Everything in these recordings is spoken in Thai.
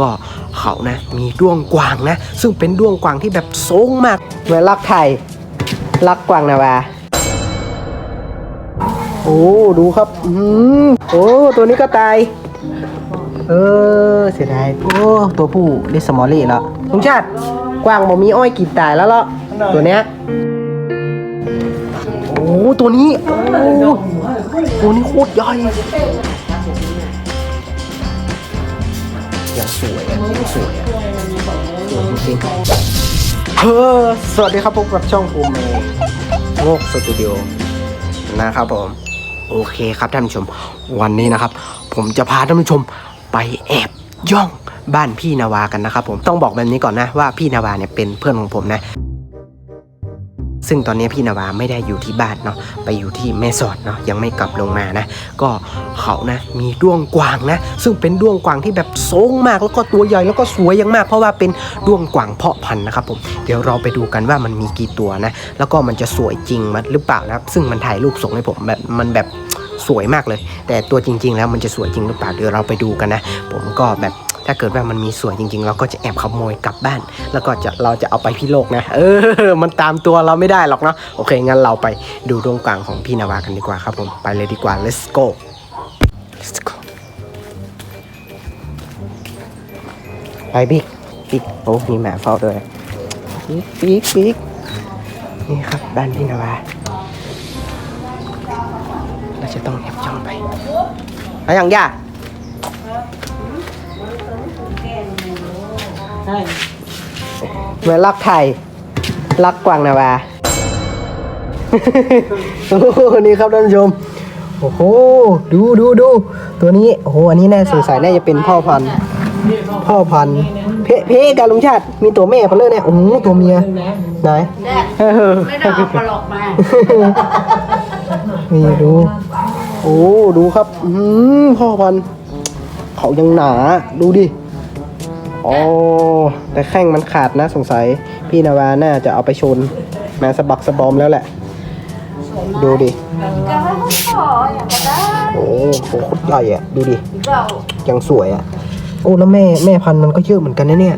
ก็เขานะมีด้วงกวางนะ ซึ่งเป็นด้วงกวางที่แบบสูงมากเหมือนลักไทยลักกวางนาวาโอ้ดูครับอืมโอ้ตัวนี้ก็ตาย เออเสียดายโอ้ตัวผู้ได้สมอลลี่แล้วลุงชาติกวางบ่มีอ้อยกินตายแล้วเหรอตัวเนี้ยโอ้ตัวนี้โอ้ตัวนี้โคตรใหญ่ ยังสวยอะยังสวยอะสวยจริงๆเออสวัสดีครับพบกับช่องภูมิเมย์โงกสตูดิโอนะครับผมโอเคครับท่านผู้ชม วันนี้นะครับ ผมจะพาท่านผู้ชมไปแอบย่องบ้านพี่นาวากันนะครับผมต้องบอกแบบนี้ก่อนนะว่าพี่นาวาเนี่ยเป็นเพื่อนของผมนะ ซึ่งตอนนี้พี่นาวาไม่ได้อยู่ที่บ้านเนาะไปอยู่ที่แม่สอดเนาะยังไม่กลับลงมานะ ก็เขานะมีด้วงกวางนะ ซึ่งเป็นด้วงกวางที่แบบสูงมากแล้วก็ตัวใหญ่แล้วก็สวยอย่างมาก เพราะว่าเป็นด้วงกวางเพาะพันธุ์นะครับผมเดี๋ยวเราไปดูกันว่ามันมีกี่ตัวนะ แล้วก็มันจะสวยจริงมั้ยหรือเปล่านะครับ ซึ่งมันถ่ายรูปส่งให้ผมแบบมันแบบสวยมากเลย แต่ตัวจริง ๆ แล้วมันจะสวยจริงหรือเปล่าเดี๋ยวเราไปดูกันนะ ผมก็แบบ ถ้าเกิดว่ามันมีสวยจริง ๆ เราก็จะแอบขโมยกลับบ้าน แล้วก็จะเราจะเอาไปพี่โลกนะ เออ มันตามตัวเราไม่ได้หรอกเนาะโอเค งั้นเราไปดูดวงกลางของพี่นาวากันดีกว่าครับผมไปเลยดีกว่า let's go let's go ไปบิ๊กบิ๊กโอ้มีหมาเฝ้าด้วยบิ๊กบิ๊กบิ๊กนี่ครับบ้านพี่นาวาเราจะต้องแอบจ้องไปไปอย่างย่า ใช่เหมือนลักไทยลักกวางนาวา โอ้โหนี่ครับท่านผู้ชม โอ้โห ดูดูดูตัวนี้ โอ้โห อันนี้แน่าสงสัยน่าจะเป็นพ่อพันธุ์ พ่อพันธุ์ เพเพกับลุงชาติ มีตัวแม่เพนเลยเนี่ย โอ้โห ตัวเมีย ไหน เออ ไม่ได้เอาปลอกมานี่ดู โอ้ ดูครับ อืมพ่อพันธุ์ เขายังหนา ดูดิ อ๋อ แต่แข้งมันขาดนะสงสัย พี่นาวาน่าจะเอาไปชนแมาสะบักสะบอมแล้วแหละ ดูดิ โอ้โหโคตรใหญ่อะดูดิยังสวยอะ โอ้แล้วแม่แม่พันธุ์มันก็เยอะเหมือนกันนะเนี่ย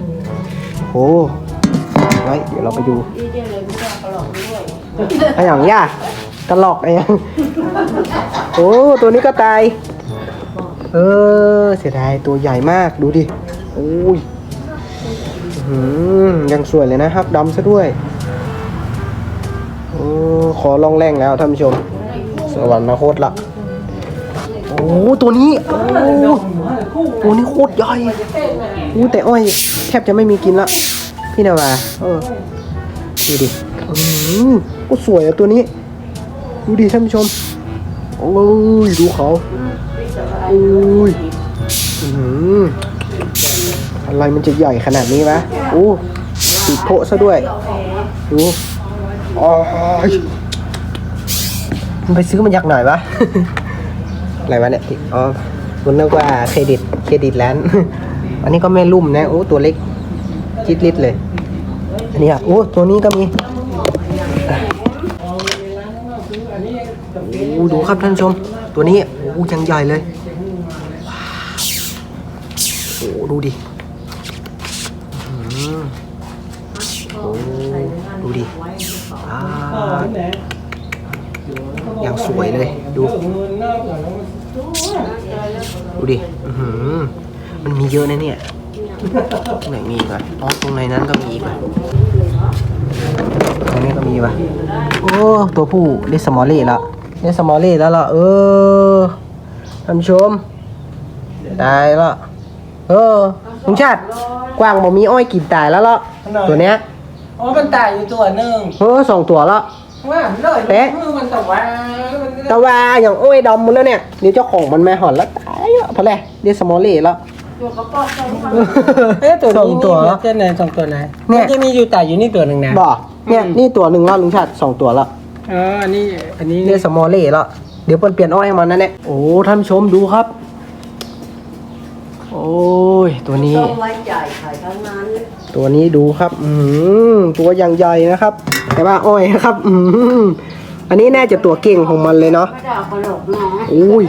โอ้ไว้เดี๋ยวเราไปดูดีเดียเลยไม่ได้เอาปลอกด้วยไอ้อย่างย่าตลอกไอ้ยังโอ้ตัวนี้ก็ตาย เออ เสียดายตัวใหญ่มากดูดิ โอ้ย ยังสวยเลยนะครับดำซะด้วยอขอลองแรงแล้วท่านผู้ชม สวรรค์มาโคตรละ โอ้ตัวนี้ โอ้ตัวนี้โคตรใหญ่โอ้แต่อ้อย แทบจะไม่มีกินละ พี่นาวาเออดูดิอืมก็สวยอะตัวนี้ ดูดิท่านผู้ชม โอ้ยดูเขาโอ้ยอื้อหื อะไรมันจะใหญ่ขนาดนี้วะโอ้ติดโพซะด้วยดูอ๋อมันไปซื้อมันยักหน่อยวะอะไรวะเนี่ยอ๋อมันนึกว่าเครดิตเครดิตแลนด์อันนี้ก็แม่ลุ่มนะโอ้ตัวเล็กจิตลิดเลย อันนี้อะโอ้ตัวนี้ก็มีโอ้ดูครับท่านชม ตัวนี้โอ้ยังใหญ่เลยว้าวโอ้ดูดิ มโอ้ดูดิอ่ายังสวยเลยดูดูดิอื้อหือมันมีเยอะนะเนี่ยตรงไหนมีอีกวะอ๋อตรงในนั้นก็มีอีกวะตรงนี้ก็มีวะโอ้ตัวผู้ได้สมอลลี่แล้วได้สมอลลี่แล้วเหรอเออท่านผู้ชมตายแล้วเออ ลุงชาติ กวางบ่มีอ้อยกินตายแล้วเหรอตัวเนี้ยอ๋อมันตายอยู่ตัวหนึ่งเออสองตัวแล้วว่าเลยเป๊ะมือมันแต่ว่ามันแต่ว่าอย่างอ้อยดำหมันแล้วเนี่ยเดี๋ยวเจ้าของมันมาหอนแล้วตายแล้วพอแล้วได้สมอลลี่แล้วตัวกระป๋องใส่มันเอ๊ะตัวสองนี้ตัวนี่เจ้าไหนสองตัวไหนเนี่ยมันจะมีอยู่ตายอยู่นี่ตัวหนึ่งนะบอกเนี่ยนี่ตัวหนึ่งแล้วลุงชาติสองตัวแล้วอ๋ออันนี้อันนี้เรียกสมอลเล่แล้วเดี๋ยวเปินเปลี่ยนอ้อยให้มันนั่นแหละโอ้ท่านผู้ชมดูครับโอ้ยตัวนี้ ต้องไว้จ่ายขายทั้งนั้นตัวนี้ดูครับ อืมตัวอย่างใหญ่นะครับ แต่ว่าอ้อยนะครับ อืมอันนี้น่าจะตัวเก่งของมันเลยเนาะไม่ได้เอาปลอกนะอุ้ย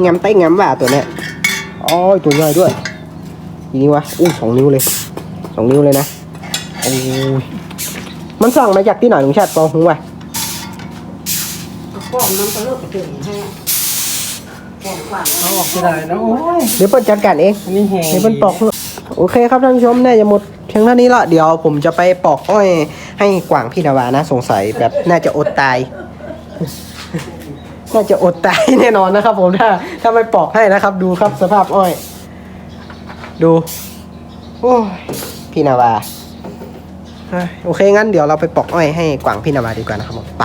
แงมไต้แงมว่าตัวเนี้ยอ้อยตัวใหญ่ด้วยอีนี้วะอู้สองนิ้วเลยสองนิ้วเลยนะโอ้ยมันสั่งมาจากที่ไหนลุงชาติปองหงวะก็มันก็เลิกถึงให้แข่งขวัญ เอาออกไม่ได้นะโอ้ยเดี๋ยวเปิดจัดการเองอันนี้แหงเดี๋ยวเปิดปอกเพื่อโอเคครับท่านผู้ชมน่าจะหมดเพียงเท่านี้ละเดี๋ยวผมจะไปปอกอ้อย ให้กวางพี่นาวานะสงสัยแบบน่าจะอดตาย น่าจะอดตายแน่นอนนะครับ ผมถ้าถ้าไม่ปอกให้นะครับ ดูครับสภาพอ้อย ดูโอ้ยพี่นาวาเฮ้ยโอเคงั้นเดี๋ยวเราไปปอกอ้อยให้กวางพี่นาวาดีกว่านะครับผมไป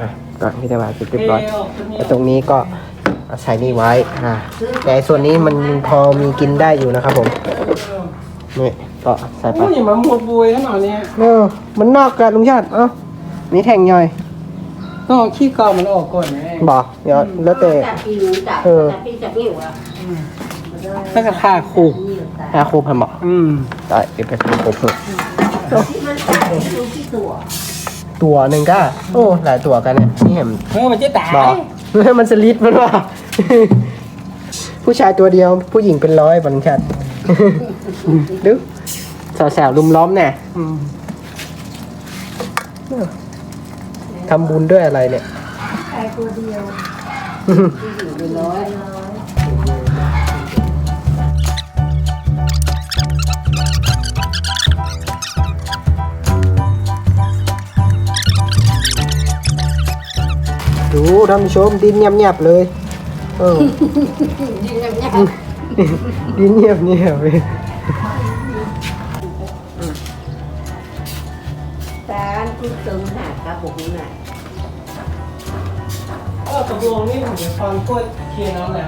อะกวางพี่นาวาเสร็จเรียบร้อยแต่ตรงนี้ก็ใส่นี่ไว้อ่าแต่ส่วนนี้มันพอมีกินได้อยู่นะครับผมนี่ก็ใส่ไปโอ้ยมาหมดบุยขนาดเนี้ยเออมันนอกกันลุงชาติเอ้ามีแท่งย่อยต้องเอาขี้กาวมันออกก่อนไงบอกเดี๋ยวแล้วแต่จับปีนจับเออจับปีนจับนิ้วอะแล้วก็ค่าคู่อาครูพันบอกอืมได้เดี๋ยวไปทำผมเพิ่มที่มันจับดูที่ ตัวตัวหนึ่งก็ โอ้ หลายตัวกันเนี่ยนี่เห็นเฮ้ยมันจะตายบอกมันสลิดมันว่า ผู้ชายตัวเดียวผู้หญิงเป็นร้อยบังชัดดูสาวๆลุมล้อมแน่อืมทำบุญด้วยอะไรเนี่ยชายตัวเดียวที่อยู่เป็นร้อย ดูท่านผู้ชมดินเงียบๆเลยเออ ยิงเงียบดินเงียบเงียบๆเลยๆแต่อันคุณตึงหากระบุกน่ะก็ตกลงนี่ผมจะฟังกล้วยเคลียร์น้ำนะ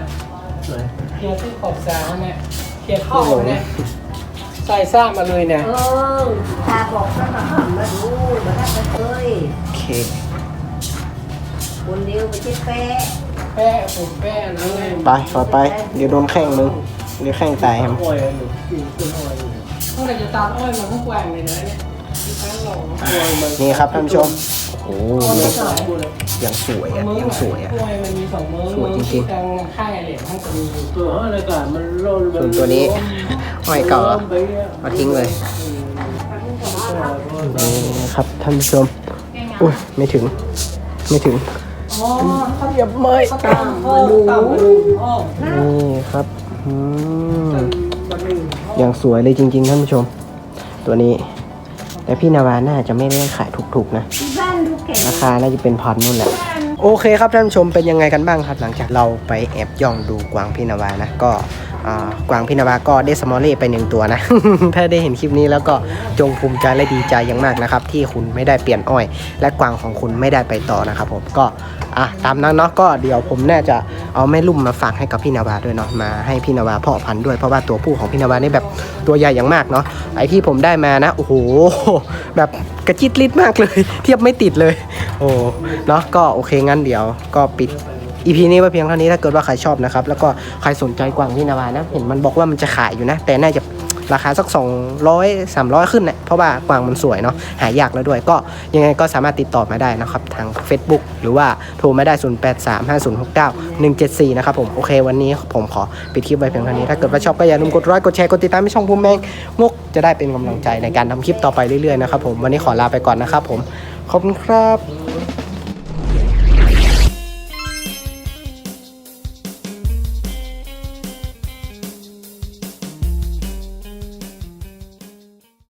เคลียร์ที่ขอบสาวเนี่ยเคลียร์เข้าเนี่ยใส่ซ่ามาเลยเนี่ยเออตาบอกแล้วมาหันมาดูมาทักกันเลย โอเค คนเดียวไม่ใช่แป๊ะแป้ผมแป้นั่นเลยไปต่อไป เดี๋ยวโดนแข้งมึง เดี๋ยวแข้งตายครับอ้อยอยู่อยู่ต้นอ้อยอยู่เมื่อไหร่จะตัดอ้อยมันทุกแหว่งเลยนะเนี่ยที่ทั้งหลงอ้อยมันนี่ครับท่านผู้ชม โอ้โหอ้อยมันสองหมดเลยยังสวยอะยังสวยอะกล้วยมันมีสองมือสวยจริงๆที่ทางค่ายเหรียญท่านจะมีตัวอะไรกันมันโล่นส่วนตัวนี้ห้อยเก่าเหรอเอาทิ้งเลยนี่ครับท่านผู้ชม อุ้ยไม่ถึง ไม่ถึง อ๋อเหยียบเมยตามพ่อตามลูกพ่อนี่ครับอืมยังสวยเลยจริง ๆ ท่านผู้ชม ตัวนี้ แต่พี่นาวาน่าจะไม่ได้ขายถูกๆนะ ที่บ้านดูแก่ราคาน่าจะเป็นพันนู่นแหละ โอเคครับท่านผู้ชมเป็นยังไงกันบ้างครับ หลังจากเราไปแอบย่องดูกวางพินาวานะก็อ่า กวางพินาวาก็ได้สมอลเล่ไปหนึ่งตัวนะ ถ้าได้เห็นคลิปนี้แล้วก็จงภูมิใจและดีใจอย่างมากนะครับ ที่คุณไม่ได้เปลี่ยนอ้อย และกวางของคุณไม่ได้ไปต่อนะครับผมก็อะตามนั้นเนาะก็เดี๋ยวผมน่าจะเอาแม่ลุ่มมาฝากให้กับพี่นาวาด้วยเนาะมาให้พี่นาวาเพาะพันธุ์ด้วยเพราะว่าตัวผู้ของพี่นาวานี่แบบตัวใหญ่อย่างมากเนาะไอที่ผมได้มานะโอ้โหแบบกระจิตลิดมากเลย เทียบไม่ติดเลย โอ้เนาะก็โอเคงั้นเดี๋ยวก็ปิด EP นี้ไว้เพียงเท่านี้ถ้าเกิดว่าใครชอบนะครับ แล้วก็ใครสนใจกวางพี่นาวานะ เห็นมันบอกว่ามันจะขายอยู่นะ แต่น่าจะราคาสัก 200 300 ขึ้นนะเพราะว่ากวางมันสวยเนาะหายากแล้วด้วย ก็ยังไงก็สามารถติดต่อมาได้นะครับ ทาง Facebook หรือว่าโทรมาได้ 0835069174 นะครับผมโอเค วันนี้ผมขอปิดคลิปไว้เพียงเท่านี้ ถ้าเกิดว่าชอบก็อย่าลืมกดไลค์กดแชร์กดติดตามให้ช่องภูมิแมงงกจะได้เป็นกำลังใจในการทำคลิปต่อไปเรื่อยๆนะครับผมวันนี้ขอลาไปก่อนนะครับผมขอบคุณครับ